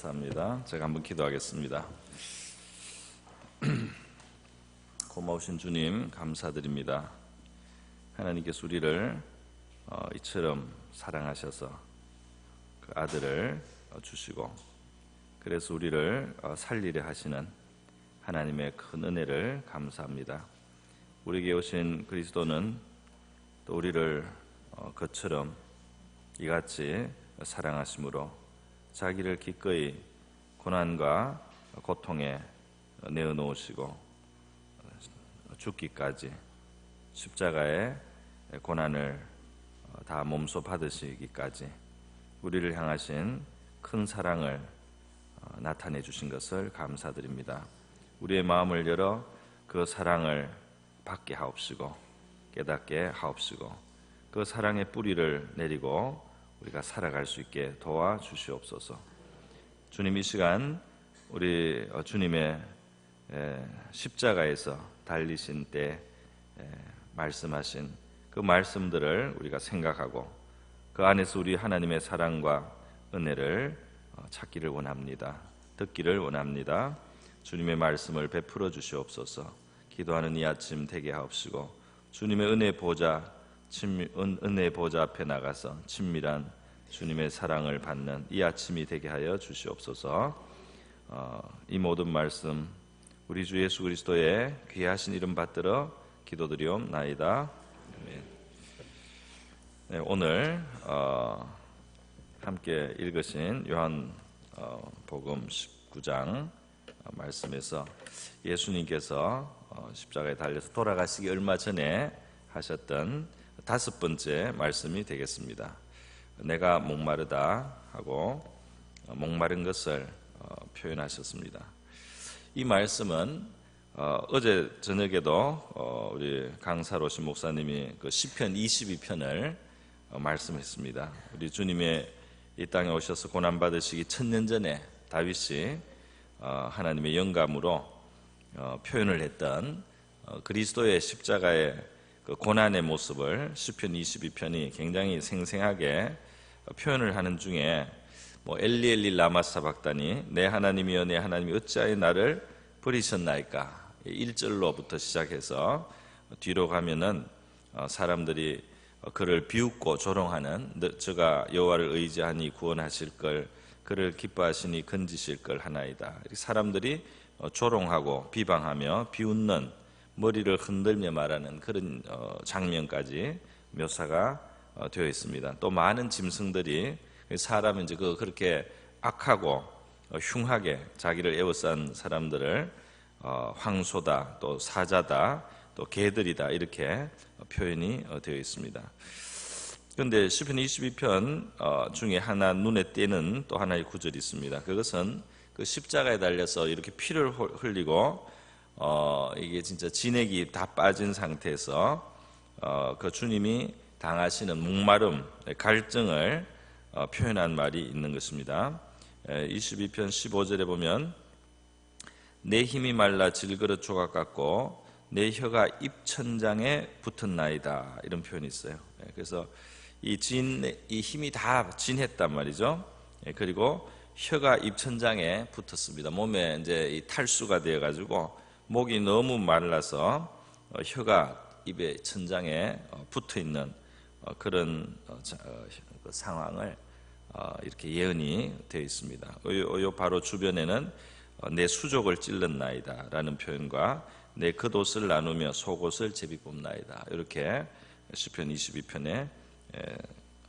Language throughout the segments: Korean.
감사합니다. 제가 한번 기도하겠습니다. 고마우신 주님 감사드립니다. 하나님께서 우리를 어, 이처럼 사랑하셔서 그 아들을 어, 주시고 그래서 우리를 어, 살리려 하시는 하나님의 큰 은혜를 감사합니다. 우리에게 오신 그리스도는 또 우리를 어, 그처럼 이같이 사랑하심으로 자기를 기꺼이 고난과 고통에 내어놓으시고 죽기까지 십자가의 고난을 다 몸소 받으시기까지 우리를 향하신 큰 사랑을 나타내 주신 것을 감사드립니다. 우리의 마음을 열어 그 사랑을 받게 하옵시고 깨닫게 하옵시고 그 사랑의 뿌리를 내리고 우리가 살아갈 수 있게 도와 주시옵소서. 주님 이 시간 우리 어, 주님의 십자가에서 달리신 때 말씀하신 그 말씀들을 우리가 생각하고 그 안에서 우리 하나님의 사랑과 은혜를 어, 찾기를 원합니다. 듣기를 원합니다. 주님의 말씀을 베풀어 주시옵소서. 기도하는 이 아침 되게 하옵시고 주님의 은혜 보좌 은혜 보좌 앞에 나가서 친밀한 주님의 사랑을 받는 이 아침이 되게 하여 주시옵소서. 어, 이 모든 말씀 우리 주 예수 그리스도의 귀하신 이름 받들어 기도드리옵나이다. 네, 오늘 어, 함께 읽으신 요한 어, 복음 19장 말씀에서 예수님께서 십자가에 달려서 돌아가시기 얼마 전에 하셨던 다섯 번째 말씀이 되겠습니다. 내가 목마르다 하고 목마른 것을 어, 표현하셨습니다. 이 말씀은 어, 제 저녁에도 어, 우리 강사로신 목사님이 그 시편 22편을 말씀했습니다. 우리 주님의 이 땅에 오셔서 고난 받으시기 천년 전에 다윗이 하나님의 영감으로 표현을 했던 그리스도의 십자가의 그 고난의 모습을 시편 22편이 굉장히 생생하게 표현을 하는 중에 뭐 엘리 엘리 라마 사박다니 내 하나님이여 내 하나님이 어찌하여 나를 버리셨나이까 1절로부터 시작해서 뒤로 가면은 어, 사람들이 그를 비웃고 조롱하는 저가 여호와를 의지하니 구원하실 걸 그를 기뻐하시니 건지실 걸 하나이다. 사람들이 어, 조롱하고 비방하며 비웃는 머리를 흔들며 말하는 그런 어, 장면까지 묘사가 어, 되어 있습니다. 또 많은 짐승들이 사람은 이제 그 그렇게 악하고 어, 흉하게 자기를 에워싼 사람들을 황소다, 또 사자다, 또 개들이다 이렇게 표현이 되어 있습니다. 그런데 시편 22편 중에 하나 눈에 띄는 또 하나의 구절이 있습니다. 그것은 그 십자가에 달려서 이렇게 피를 흘리고 어, 이게 진짜 진액이 다 빠진 상태에서 어, 그 주님이 당하시는 목마름, 갈증을 어, 표현한 말이 있는 것입니다. 22편 15절에 보면 내 힘이 말라 질그릇 조각 같고 내 혀가 입천장에 붙은 나이다 이런 표현이 있어요. 예, 그래서 이 진, 이 힘이 다 진했단 말이죠. 예, 그리고 혀가 입천장에 붙었습니다. 몸에 이제 이 탈수가 되어가지고 목이 너무 말라서 어, 혀가 입에 천장에 어, 붙어 있는 어, 그런 그 상황을 이렇게 예언이 되어 있습니다. 요 바로 주변에는 내 수족을 찔른 나이다라는 표현과 내 겉옷을 나누며 속옷을 제비 뽑나이다 이렇게 시편 22편에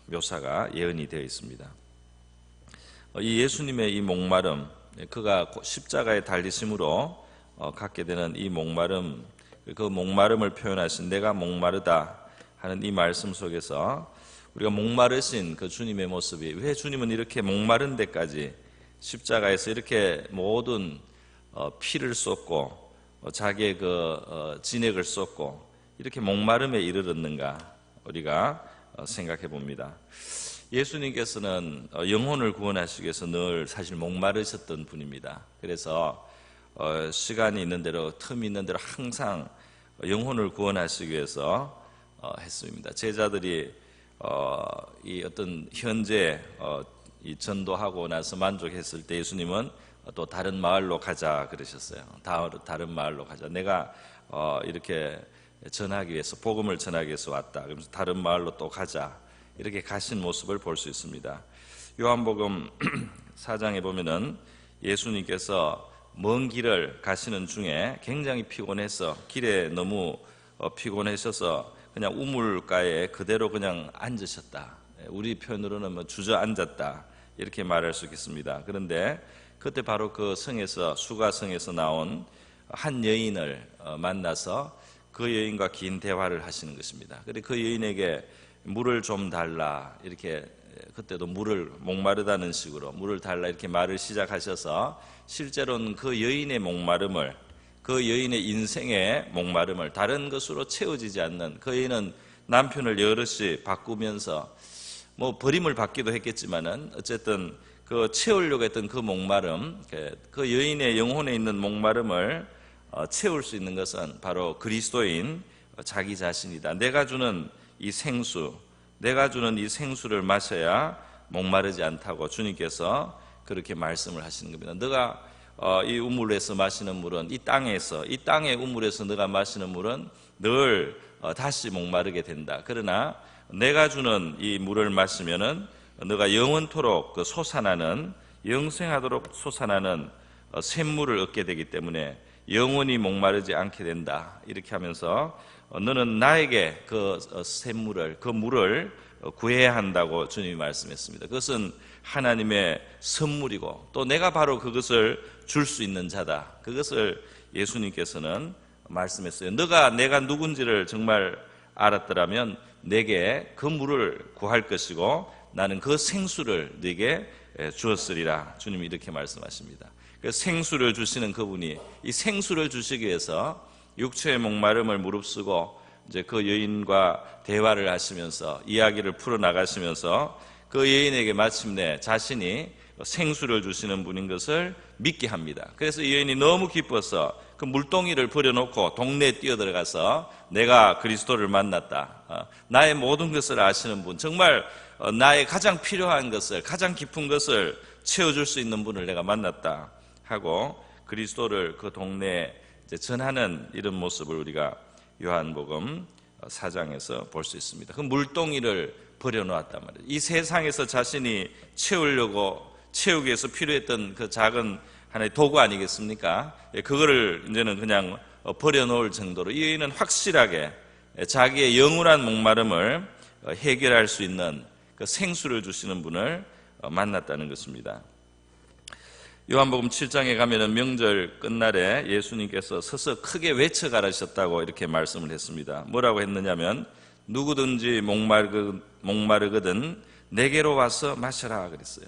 묘사가 예언이 되어 있습니다. 이 예수님의 이 목마름, 그가 십자가에 달리심으로 어, 갖게 되는 이 목마름, 그 목마름을 표현하신 내가 목마르다 하는 이 말씀 속에서 우리가 목마르신 그 주님의 모습이 왜 주님은 이렇게 목마른 데까지 십자가에서 이렇게 모든 어, 피를 쏟고 어, 자기의 그 진액을 쏟고 이렇게 목마름에 이르렀는가 우리가 생각해 봅니다. 예수님께서는 영혼을 구원하시기 위해서 늘 사실 목마르셨던 분입니다. 그래서 어, 시간이 있는 대로 틈이 있는 대로 항상 영혼을 구원하시기 위해서 어, 했습니다. 제자들이 어, 이 어떤 현재 이 전도하고 나서 만족했을 때 예수님은 또 다른 마을로 가자 그러셨어요. 다- 다른 마을로 가자. 내가 어, 이렇게 전하기 위해서 복음을 전하기 위해서 왔다. 그러면서 다른 마을로 또 가자. 이렇게 가신 모습을 볼 수 있습니다. 요한복음 4장에 보면은 예수님께서 먼 길을 가시는 중에 굉장히 피곤해서 길에 너무 어, 피곤하셔서 그냥 우물가에 그대로 그냥 앉으셨다. 예, 우리 표현으로는 뭐 주저앉았다. 이렇게 말할 수 있겠습니다. 그런데 그때 바로 그 성에서 수가성에서 나온 한 여인을 어, 만나서 그 여인과 긴 대화를 하시는 것입니다. 그리고 그 여인에게 물을 좀 달라 이렇게 그때도 물을 목마르다는 식으로 물을 달라 이렇게 말을 시작하셔서 실제로는 그 여인의 목마름을 그 여인의 인생의 목마름을 다른 것으로 채워지지 않는 그 여인은 남편을 여럿이 바꾸면서 뭐 버림을 받기도 했겠지만은 어쨌든 그 채우려고 했던 그 목마름 그- 그 여인의 영혼에 있는 목마름을 어, 채울 수 있는 것은 바로 그리스도인 자기 자신이다. 내가 주는 이 생수, 내가 주는 이 생수를 마셔야 목마르지 않다고 주님께서 그렇게 말씀을 하시는 겁니다. 너가 어, 이 우물에서 마시는 물은 이 땅에서 이 땅의 우물에서 너가 마시는 물은 늘 어, 다시 목마르게 된다. 그러나 내가 주는 이 물을 마시면은 너가 영원토록 그 솟아나는 영생하도록 솟아나는 어, 샘물을 얻게 되기 때문에 영원히 목마르지 않게 된다. 이렇게 하면서 어, 너는 나에게 그 어, 샘물을 그 물을 어, 구해야 한다고 주님이 말씀했습니다. 그것은 하나님의 선물이고 또 내가 바로 그것을 줄 수 있는 자다. 그것을 예수님께서는 말씀했어요. 너가 내가 누군지를 정말 알았더라면 내게 그 물을 구할 것이고 나는 그 생수를 네게 에, 주었으리라. 주님이 이렇게 말씀하십니다. 그 생수를 주시는 그분이 이 생수를 주시기 위해서 육체의 목마름을 무릅쓰고 이제 그 여인과 대화를 하시면서 이야기를 풀어 나가시면서 그 여인에게 마침내 자신이 생수를 주시는 분인 것을 믿게 합니다. 그래서 이 여인이 너무 기뻐서 그 물동이를 버려놓고 동네에 뛰어들어가서 내가 그리스도를 만났다. 어, 나의 모든 것을 아시는 분, 정말 어, 나의 가장 필요한 것을, 가장 깊은 것을 채워줄 수 있는 분을 내가 만났다 하고 그리스도를 그 동네에 전하는 이런 모습을 우리가 요한복음 4장에서 볼 수 있습니다. 그 물동이를 버려놓았단 말이에요. 이 세상에서 자신이 채우려고 채우기 위해서 필요했던 그 작은 하나의 도구 아니겠습니까? 예, 그거를 이제는 그냥 어, 버려놓을 정도로 이 여인은 확실하게 자기의 영원한 목마름을 어, 해결할 수 있는 그 생수를 주시는 분을 어, 만났다는 것입니다. 요한복음 7장에 가면은 명절 끝날에 예수님께서 서서 크게 외쳐 가라셨다고 이렇게 말씀을 했습니다. 뭐라고 했느냐면 누구든지 목마르, 목마르거든 내게로 와서 마셔라 그랬어요.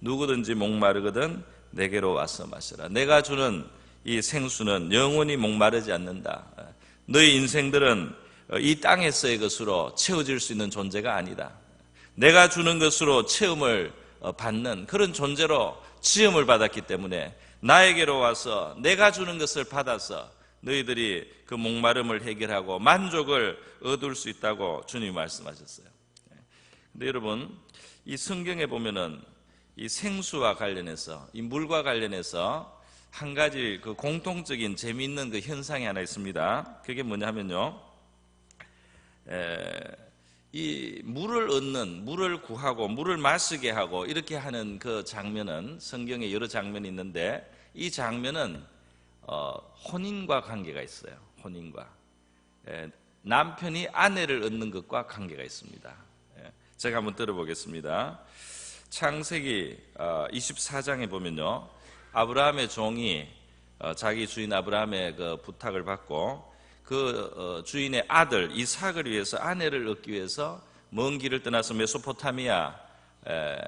누구든지 목마르거든 내게로 와서 마셔라. 내가 주는 이 생수는 영원히 목마르지 않는다. 너희 인생들은 이 땅에서의 것으로 채워질 수 있는 존재가 아니다. 내가 주는 것으로 체험을 어, 받는 그런 존재로 지음을 받았기 때문에 나에게로 와서 내가 주는 것을 받아서 너희들이 그 목마름을 해결하고 만족을 얻을 수 있다고 주님이 말씀하셨어요. 근데 여러분, 이 성경에 보면은 이 생수와 관련해서 이 물과 관련해서 한 가지 그 공통적인 재미있는 그 현상이 하나 있습니다. 그게 뭐냐면요. 에, 이 물을 얻는 물을 구하고 물을 마시게 하고 이렇게 하는 그 장면은 성경에 여러 장면이 있는데 이 장면은 어, 혼인과 관계가 있어요. 혼인과 에, 남편이 아내를 얻는 것과 관계가 있습니다. 예, 제가 한번 들어보겠습니다. 창세기 24장에 보면요, 아브라함의 종이 어, 자기 주인 아브라함의 그 부탁을 받고 그 어, 주인의 아들 이삭을 위해서 아내를 얻기 위해서 먼 길을 떠나서 메소포타미아 에,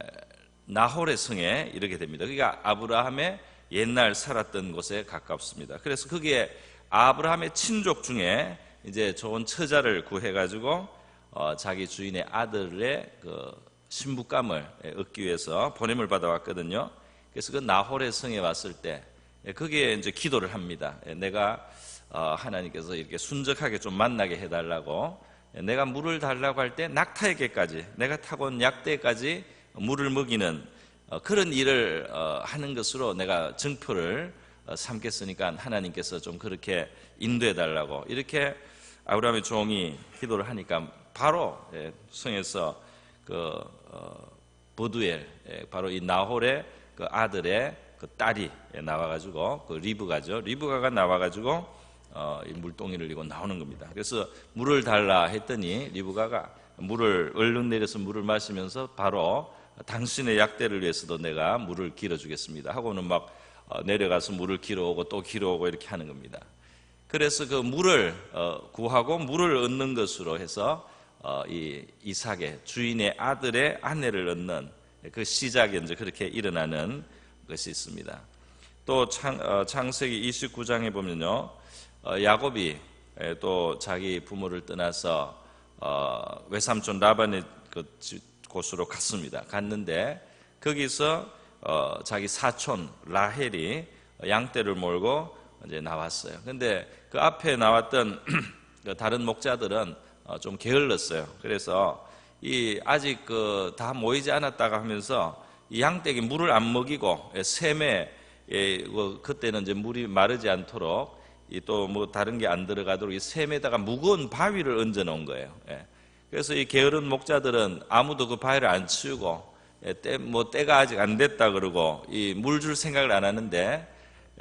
나홀의 성에 이르게 됩니다. 그러니까 아브라함의 옛날 살았던 곳에 가깝습니다. 그래서 거기에 아브라함의 친족 중에 이제 좋은 처자를 구해가지고 어, 자기 주인의 아들의 그 신부감을 얻기 위해서 보냄을 받아왔거든요. 그래서 그 나홀의 성에 왔을 때 예, 거기에 이제 기도를 합니다. 예, 내가 어, 하나님께서 이렇게 순적하게 좀 만나게 해달라고. 내가 물을 달라고 할 때 낙타에게까지 내가 타고 온 약대까지 물을 먹이는 어, 그런 일을 어, 하는 것으로 내가 증표를 어, 삼겠으니까 하나님께서 좀 그렇게 인도해 달라고. 이렇게 아브라함의 종이 기도를 하니까 바로 예, 성에서 그 어, 보두엘 예, 바로 이 나홀의 그 아들의 그 딸이 예, 나와가지고 그 리브가죠. 리브가가 나와가지고 어, 이 물동이를 이고 나오는 겁니다. 그래서 물을 달라 했더니 리브가가 물을 얼른 내려서 물을 마시면서 바로 당신의 약대를 위해서도 내가 물을 길어주겠습니다. 하고는 막 어, 내려가서 물을 길어오고 또 길어오고 이렇게 하는 겁니다. 그래서 그 물을 어, 구하고 물을 얻는 것으로 해서 어, 이 이삭의 주인의 아들의 아내를 얻는 그 시작이 이제 그렇게 일어나는 것이 있습니다. 또 창, 어, 창세기 29장에 보면요, 어, 야곱이 에, 또 자기 부모를 떠나서 어, 외삼촌 라반의 그 지- 곳으로 갔습니다. 갔는데 거기서 어, 자기 사촌 라헬이 양떼를 몰고 이제 나왔어요. 근데 그 앞에 나왔던 그 다른 목자들은 어, 좀 게을렀어요. 그래서 이 아직 그 다 모이지 않았다가 하면서 이 양떼에게 물을 안 먹이고 예, 샘에 예, 그 그때는 이제 물이 마르지 않도록 또 뭐 다른 게 안 들어가도록 이 샘에다가 무거운 바위를 얹어 놓은 거예요. 예. 그래서 이 게으른 목자들은 아무도 그 바위를 안 치우고 예, 때, 뭐 때가 아직 안 됐다 그러고 이 물 줄 생각을 안 하는데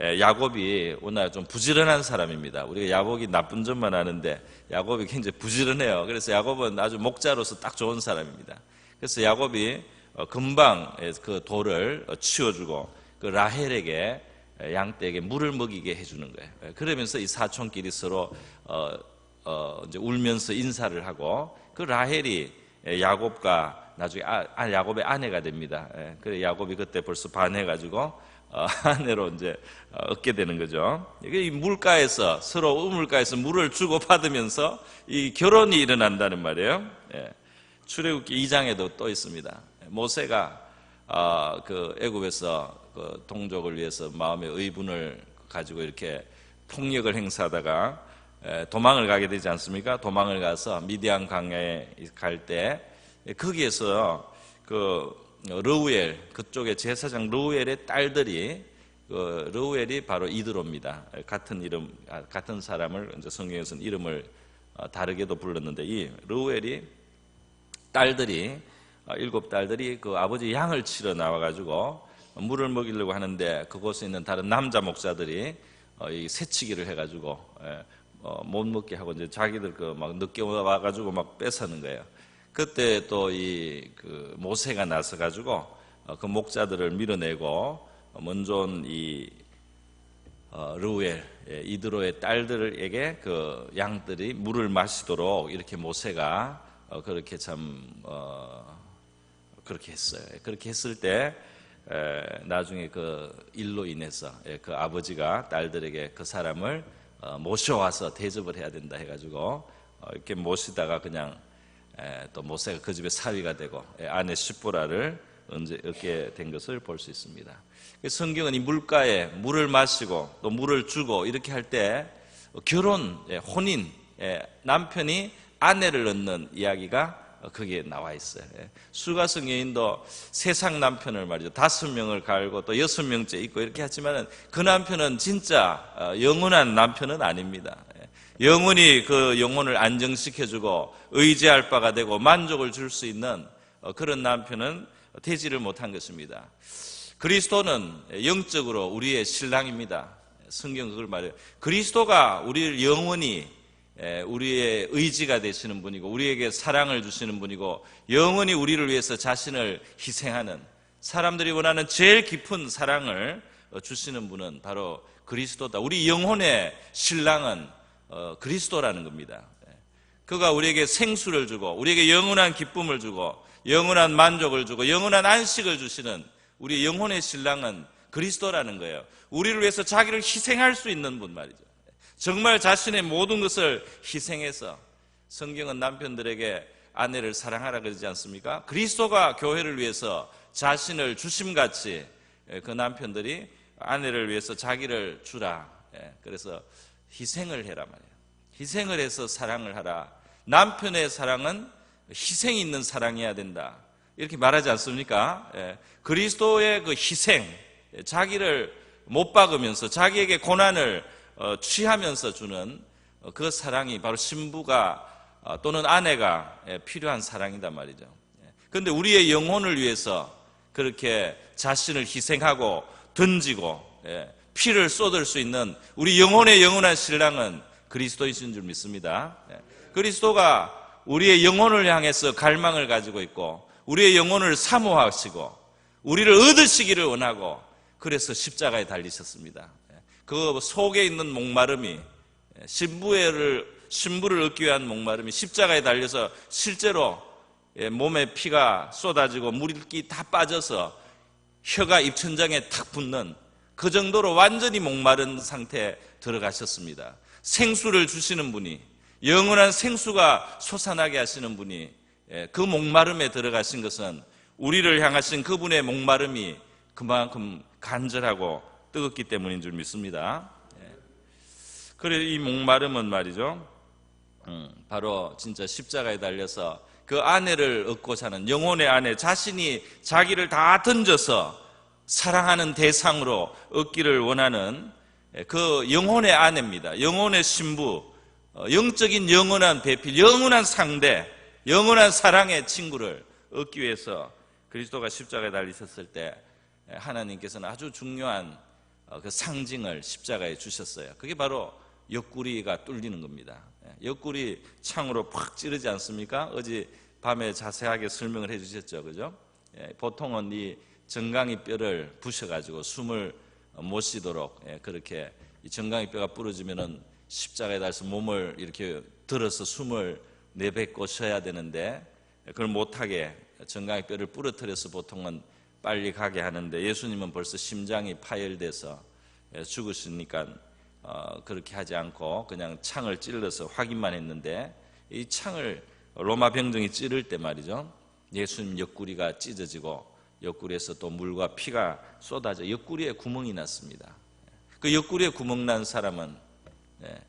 예, 야곱이 오늘 좀 부지런한 사람입니다. 우리가 야곱이 나쁜 점만 아는데 야곱이 굉장히 부지런해요. 그래서 야곱은 아주 목자로서 딱 좋은 사람입니다. 그래서 야곱이 어, 금방 예, 그 돌을 어, 치워주고 그 라헬에게 예, 양떼에게 물을 먹이게 해주는 거예요. 예, 그러면서 이 사촌끼리 서로 어, 어, 이제 울면서 인사를 하고 그 라헬이 예, 야곱과 나중에 아, 아, 야곱의 아내가 됩니다. 예, 그래 야곱이 그때 벌써 반해가지고 어, 아내로 이제 어, 얻게 되는 거죠. 이게 이 물가에서 서로 우물가에서 물을 주고 받으면서 이 결혼이 일어난다는 말이에요. 예. 출애굽기 2장에도 또 있습니다. 모세가 어, 그 애굽에서 그 동족을 위해서 마음의 의분을 가지고 이렇게 폭력을 행사하다가 에, 도망을 가게 되지 않습니까? 도망을 가서 미디안 강야에 갈 때 거기에서 그 르우엘 그쪽에 제사장 르우엘의 딸들이 그 르우엘이 바로 이드로입니다. 같은 이름 아, 같은 사람을 이제 성경에서는 이름을 어, 다르게도 불렀는데 이 르우엘이 딸들이 어, 일곱 딸들이 그 아버지 양을 치러 나와가지고 물을 먹이려고 하는데 그곳에 있는 다른 남자 목사들이 어, 이 새치기를 해가지고 예, 어, 못 먹게 하고 이제 자기들 그 막 늦게 와가지고 막 뺏어는 거예요. 그때 또 이 그 모세가 나서가지고 어, 그 목자들을 밀어내고 먼저 온이 어, 르우엘 예, 이드로의 딸들에게 그 양들이 물을 마시도록 이렇게 모세가 어, 그렇게 참 어, 그렇게 했어요. 그렇게 했을 때 에, 나중에 그 일로 인해서 예, 그 아버지가 딸들에게 그 사람을 어, 모셔와서 대접을 해야 된다 해가지고 어, 이렇게 모시다가 그냥 에, 또 모세가 그 집의 사위가 되고 예, 아내 시보라를 얻게 된 것을 볼 수 있습니다. 그 성경은 이 물가에 물을 마시고 또 물을 주고 이렇게 할 때 결혼, 예, 혼인, 예, 남편이 아내를 얻는 이야기가 거기에 나와 있어요. 예. 수가성 여인도 세상 남편을 말이죠. 다섯 명을 갈고 또 여섯 명째 있고 이렇게 하지만은 그 남편은 진짜 어, 영원한 남편은 아닙니다. 예. 영원히 그 영혼을 안정시켜주고 의지할 바가 되고 만족을 줄 수 있는 어, 그런 남편은 되지를 못한 것입니다. 그리스도는 영적으로 우리의 신랑입니다. 성경 그걸 말해요. 그리스도가 우리를 영원히 에, 우리의 의지가 되시는 분이고 우리에게 사랑을 주시는 분이고 영원히 우리를 위해서 자신을 희생하는 사람들이 원하는 제일 깊은 사랑을 어, 주시는 분은 바로 그리스도다. 우리 영혼의 신랑은 어, 그리스도라는 겁니다. 예. 그가 우리에게 생수를 주고 우리에게 영원한 기쁨을 주고 영원한 만족을 주고 영원한 안식을 주시는 우리 영혼의 신랑은 그리스도라는 거예요. 우리를 위해서 자기를 희생할 수 있는 분 말이죠. 정말 자신의 모든 것을 희생해서 성경은 남편들에게 아내를 사랑하라 그러지 않습니까? 그리스도가 교회를 위해서 자신을 주심같이 그 남편들이 아내를 위해서 자기를 주라. 예, 그래서 희생을 해라 말이에요. 희생을 해서 사랑을 하라. 남편의 사랑은 희생이 있는 사랑이어야 된다. 이렇게 말하지 않습니까? 예. 그리스도의 그 희생, 예, 자기를 못 박으면서 자기에게 고난을 어, 취하면서 주는 어, 그 사랑이 바로 신부가 어, 또는 아내가 예, 필요한 사랑이단 말이죠. 그런데 우리의 영혼을 위해서 그렇게 자신을 희생하고 던지고 예, 피를 쏟을 수 있는 우리 영혼의 영원한 신랑은 그리스도이신 줄 믿습니다. 예. 그리스도가 우리의 영혼을 향해서 갈망을 가지고 있고 우리의 영혼을 사모하시고 우리를 얻으시기를 원하고 그래서 십자가에 달리셨습니다. 예. 그 속에 있는 목마름이 신부를 신부를 얻기 위한 목마름이 십자가에 달려서 실제로 몸에 피가 쏟아지고 물기 다 빠져서 혀가 입천장에 탁 붙는 그 정도로 완전히 목마른 상태에 들어가셨습니다. 생수를 주시는 분이 영원한 생수가 솟아나게 하시는 분이 그 목마름에 들어가신 것은 우리를 향하신 그분의 목마름이 그만큼 간절하고 뜨겁기 때문인 줄 믿습니다. 그래 이 목마름은 말이죠. 음, 바로 진짜 십자가에 달려서 그 아내를 얻고 사는 영혼의 아내 자신이 자기를 다 던져서 사랑하는 대상으로 얻기를 원하는 그 영혼의 아내입니다. 영혼의 신부, 어, 영적인 영원한 배필, 영원한 상대, 영원한 사랑의 친구를 얻기 위해서 그리스도가 십자가에 달리셨을 때 하나님께서는 아주 중요한 어, 그 상징을 십자가에 주셨어요. 그게 바로 옆구리가 뚫리는 겁니다. 옆구리 창으로 팍 찌르지 않습니까? 어제 밤에 자세하게 설명을 해주셨죠, 그죠? 보통은 이 정강이 뼈를 부셔가지고 숨을 못 쉬도록 예, 그렇게 정강이 뼈가 부러지면은 십자가에 달서 몸을 이렇게 들어서 숨을 내뱉고 쉬어야 되는데 그걸 못하게 정강이 뼈를 부러뜨려서 보통은 빨리 가게 하는데 예수님은 벌써 심장이 파열돼서 예, 죽으시니까 어, 그렇게 하지 않고 그냥 창을 찔러서 확인만 했는데 이 창을 로마 병정이 찌를 때 말이죠 예수님 옆구리가 찢어지고 옆구리에서 또 물과 피가 쏟아져 옆구리에 구멍이 났습니다. 그 옆구리에 구멍 난 사람은 예,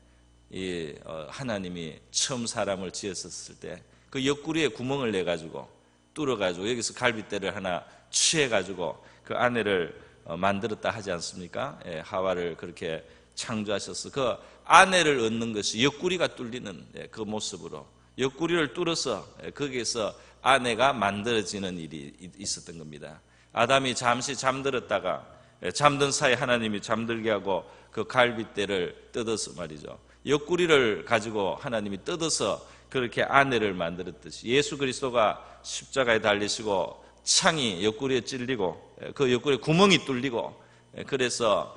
이 어, 하나님이 처음 사람을 지었을 때 그 옆구리에 구멍을 내 가지고 뚫어 가지고 여기서 갈빗대를 하나 취해 가지고 그 아내를 어, 만들었다 하지 않습니까? 예, 하와를 그렇게 창조하셔서 그 아내를 얻는 것이 옆구리가 뚫리는 예, 그 모습으로 옆구리를 뚫어서 거기에서 아내가 만들어지는 일이 있었던 겁니다. 아담이 잠시 잠들었다가 잠든 사이 하나님이 잠들게 하고 그 갈빗대를 뜯어서 말이죠. 옆구리를 가지고 하나님이 뜯어서 그렇게 아내를 만들었듯이 예수 그리스도가 십자가에 달리시고 창이 옆구리에 찔리고 그 옆구리에 구멍이 뚫리고 그래서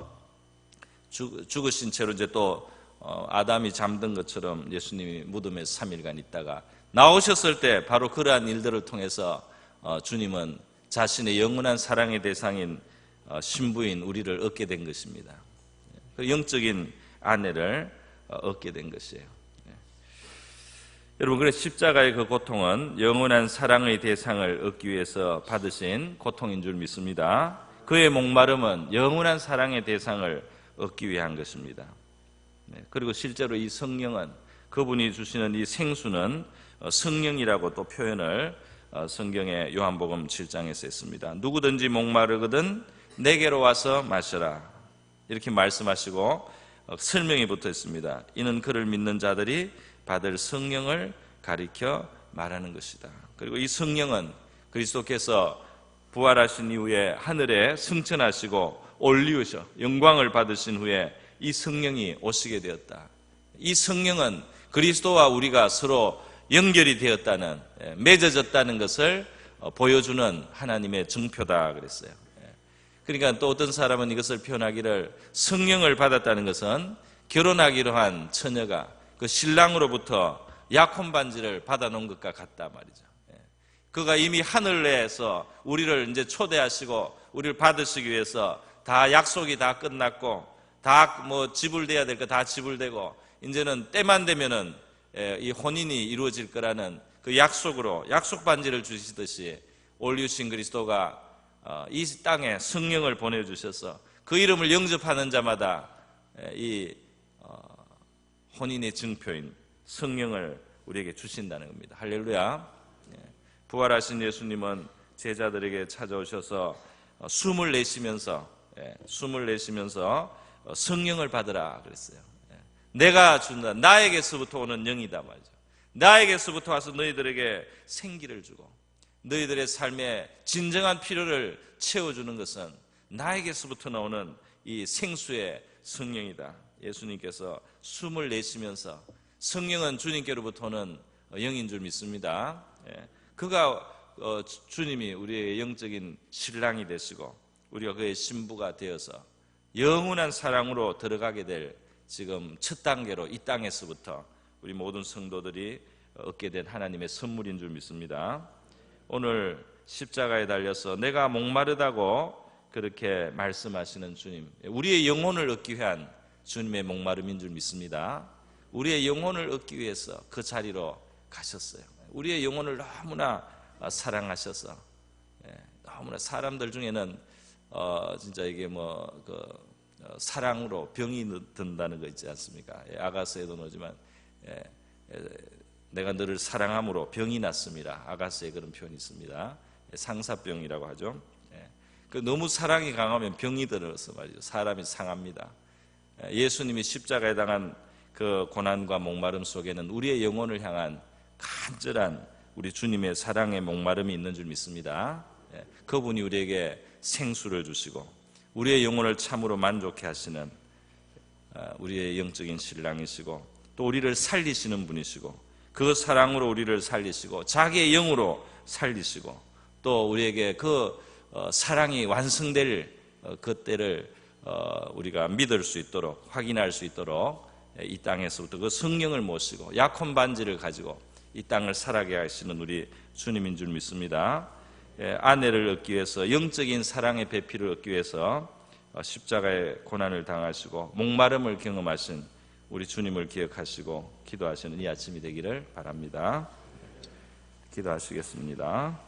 죽으신 채로 이제 또 어, 아담이 잠든 것처럼 예수님이 무덤에 3일간 있다가 나오셨을 때 바로 그러한 일들을 통해서 어, 주님은 자신의 영원한 사랑의 대상인 어, 신부인 우리를 얻게 된 것입니다. 그 영적인 아내를 어, 얻게 된 것이에요. 네. 여러분, 그래 십자가의 그 고통은 영원한 사랑의 대상을 얻기 위해서 받으신 고통인 줄 믿습니다. 그의 목마름은 영원한 사랑의 대상을 얻기 위한 것입니다. 네. 그리고 실제로 이 성령은 그분이 주시는 이 생수는 어, 성령이라고 또 표현을 어, 성경의 요한복음 7장에서 했습니다. 누구든지 목마르거든 내게로 와서 마셔라. 이렇게 말씀하시고 어, 설명이 붙어 있습니다. 이는 그를 믿는 자들이 받을 성령을 가리켜 말하는 것이다. 그리고 이 성령은 그리스도께서 부활하신 이후에 하늘에 승천하시고 올리우셔 영광을 받으신 후에 이 성령이 오시게 되었다. 이 성령은 그리스도와 우리가 서로 연결이 되었다는 예, 맺어졌다는 것을 어, 보여주는 하나님의 증표다 그랬어요. 예. 그러니까 또 어떤 사람은 이것을 표현하기를 성령을 받았다는 것은 결혼하기로 한 처녀가 그 신랑으로부터 약혼 반지를 받아놓은 것과 같다 말이죠. 예. 그가 이미 하늘에서 우리를 이제 초대하시고 우리를 받으시기 위해서 다 약속이 다 끝났고 다 뭐 지불돼야 될 거 다 지불되고 이제는 때만 되면은 예, 이 혼인이 이루어질 거라는 그 약속으로 약속 반지를 주시듯이 올리우신 그리스도가 어, 이 땅에 성령을 보내주셔서 그 이름을 영접하는 자마다 예, 이 어, 혼인의 증표인 성령을 우리에게 주신다는 겁니다. 할렐루야. 예, 부활하신 예수님은 제자들에게 찾아오셔서 어, 숨을 내쉬면서 예, 숨을 내쉬면서 어, 성령을 받으라 그랬어요. 예. 내가 준다. 나에게서부터 오는 영이다 말이죠. 나에게서부터 와서 너희들에게 생기를 주고 너희들의 삶에 진정한 필요를 채워주는 것은 나에게서부터 나오는 이 생수의 성령이다. 예수님께서 숨을 내쉬면서 성령은 주님께로부터는 영인 줄 믿습니다. 예. 그가 어, 주- 주님이 우리의 영적인 신랑이 되시고 우리가 그의 신부가 되어서 영원한 사랑으로 들어가게 될 지금 첫 단계로 이 땅에서부터 우리 모든 성도들이 얻게 된 하나님의 선물인 줄 믿습니다. 오늘 십자가에 달려서 내가 목마르다고 그렇게 말씀하시는 주님, 우리의 영혼을 얻기 위한 주님의 목마름인 줄 믿습니다. 우리의 영혼을 얻기 위해서 그 자리로 가셨어요. 우리의 영혼을 너무나 사랑하셔서 예, 너무나 사람들 중에는 어, 진짜 이게 뭐 그 어, 사랑으로 병이 든다는 거 있지 않습니까? 예, 아가스에도 나오지만 예, 예, 내가 너를 사랑함으로 병이 났습니다. 아가스에 그런 표현이 있습니다. 예, 상사병이라고 하죠. 예, 그 너무 사랑이 강하면 병이 들어서 말이죠. 사람이 상합니다. 예, 예수님이 십자가에 당한 그 고난과 목마름 속에는 우리의 영혼을 향한 간절한 우리 주님의 사랑의 목마름이 있는 줄 믿습니다. 예, 그분이 우리에게 생수를 주시고 우리의 영혼을 참으로 만족해 하시는 아, 우리의 영적인 신랑이시고 또 우리를 살리시는 분이시고 그 사랑으로 우리를 살리시고 자기의 영으로 살리시고 또 우리에게 그 어, 사랑이 완성될 어, 그때를 어, 우리가 믿을 수 있도록 확인할 수 있도록 예, 이 땅에서부터 그 성령을 모시고 약혼 반지를 가지고 이 땅을 살아게 하시는 우리 주님인 줄 믿습니다. 예, 아내를 얻기 위해서 영적인 사랑의 배필을 얻기 위해서 어, 십자가의 고난을 당하시고 목마름을 경험하신 우리 주님을 기억하시고 기도하시는 이 아침이 되기를 바랍니다. 기도하시겠습니다.